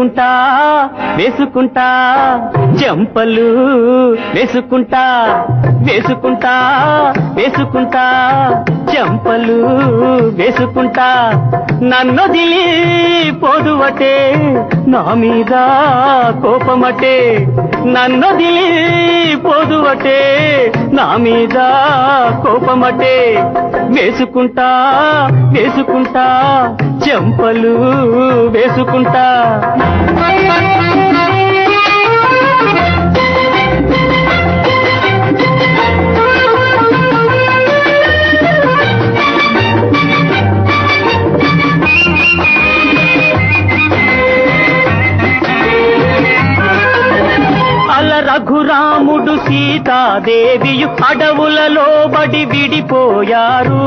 వేసుకుంటా వేసుకుంటా చెంపలు వేసుకుంటా వేసుకుంటా వేసుకుంటా. చెంపలు వేసుకుంటా. నన్నొదిలి పోదువటే నా మీద కోపమటే. నన్నొదిలి పోదువటే నా మీద కోపమటే. వేసుకుంటా వేసుకుంటా చెంపలు వేసుకుంటా. రఘురాముడు సీతాదేవి అడవులలో బడి విడిపోయారు.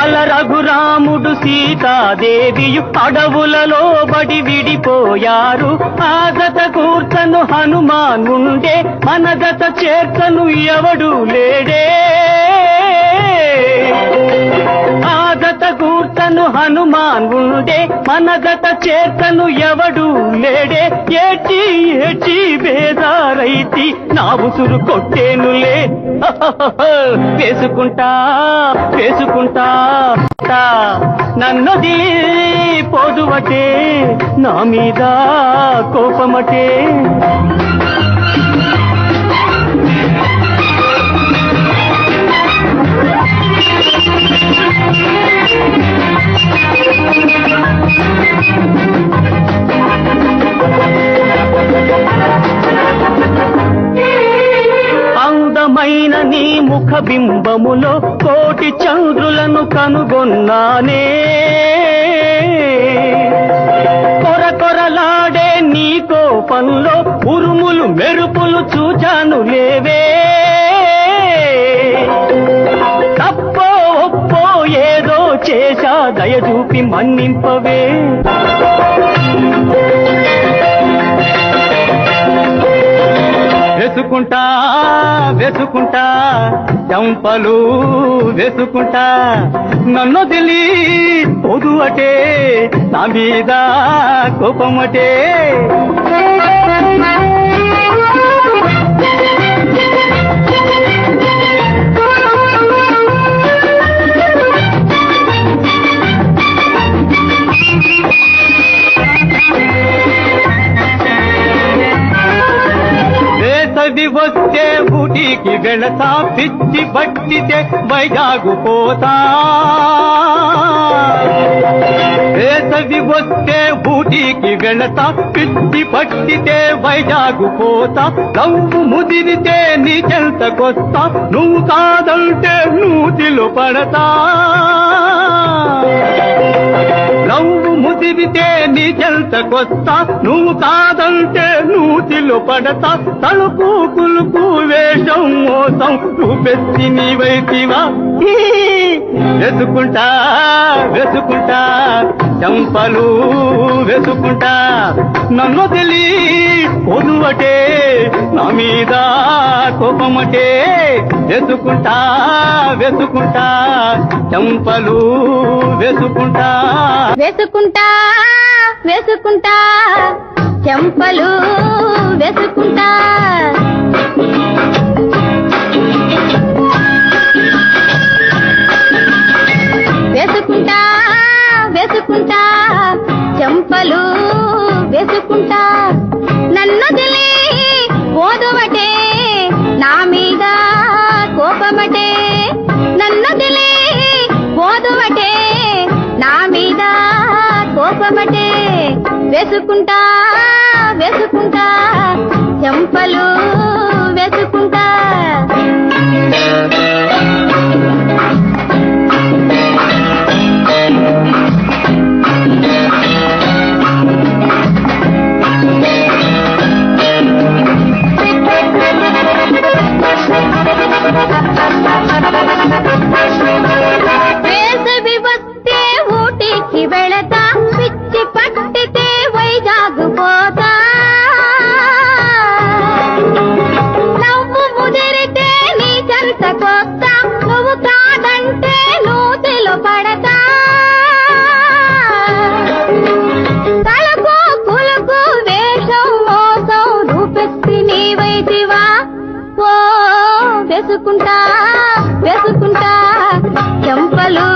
అల రఘురాముడు సీతాదేవి అడవులలో బడి విడిపోయారు. ఆగత కూర్చను హనుమానుండే మనగత చేర్చను ఎవడు లేడే. ఆగత హనుమాన్ ఉండే మనగత చేతను ఎవడు లేడే. ఏటి ఏటి బేదారైతి నా ఉసురు కొట్టేనులే. వేసుకుంటా వేసుకుంటా నన్నది పోదువటే నా మీద కోపమటే. నీ ముఖ బింబములో కోటి చంద్రులను కనుగొన్నానే. కొర కొరలాడే నీ కోపంలో ఉరుములు మెరుపులు చూచాను లేవే. తప్పో ఒప్పో ఏదో చేశా దయచూపి మన్నింపవే. వేసుకుంటా వేసుకుంటా చంపలు వేసుకుంటా. నన్ను తెలియ పొదు అటే నా మీద కోపమటే వస్తే ఊటీకి వెళతా పిచ్చి పట్టితే వైజాగు పోతా వేసవి వస్తే ఊటీకి వెళతా పిచ్చి పట్టితే వైజాగు పోతా నవ్వు ముదిరితే నీ చెంతకొస్తా నువ్వు కాదంటే నూతిలో పడతా. నవ్వు ముదిరితే నీ చెంతకొస్తా నువ్వు కాదంటే నూతిలో పడతా తలుపు కులుపు వేషం మోసం. నువ్వు పెట్టి నీవైతివా ఈ, వెతుకుంటా వెతుకుంటా చంపలు వెతుకుంటా నన్ను తెలి పొదువటే నా మీద కోపమటే. వెతుకుంటా వెతుకుంటా చంపలు వెతుకుంటా వేసుకుంటా వేసుకుంటా చెంపలు వేసుకుంటా. నన్ను తెలియ పోదువటే నా మీద కోపమటే. నన్ను తెలియ పోదువటే నా మీద కోపమటే. వేసుకుంటా వేసుకుంటా చెంపలు పిచ్చి పట్టితే వైజాగ్ పోతా నవ్వు ముదిరితే నీ నువ్వు కాదంటే నూతిలో పడతా. తలకు కులకు వేషం మోసం రూపెత్తి నీవైతివా పో వెసుకుంటా వెసుకుంటా చెంపలు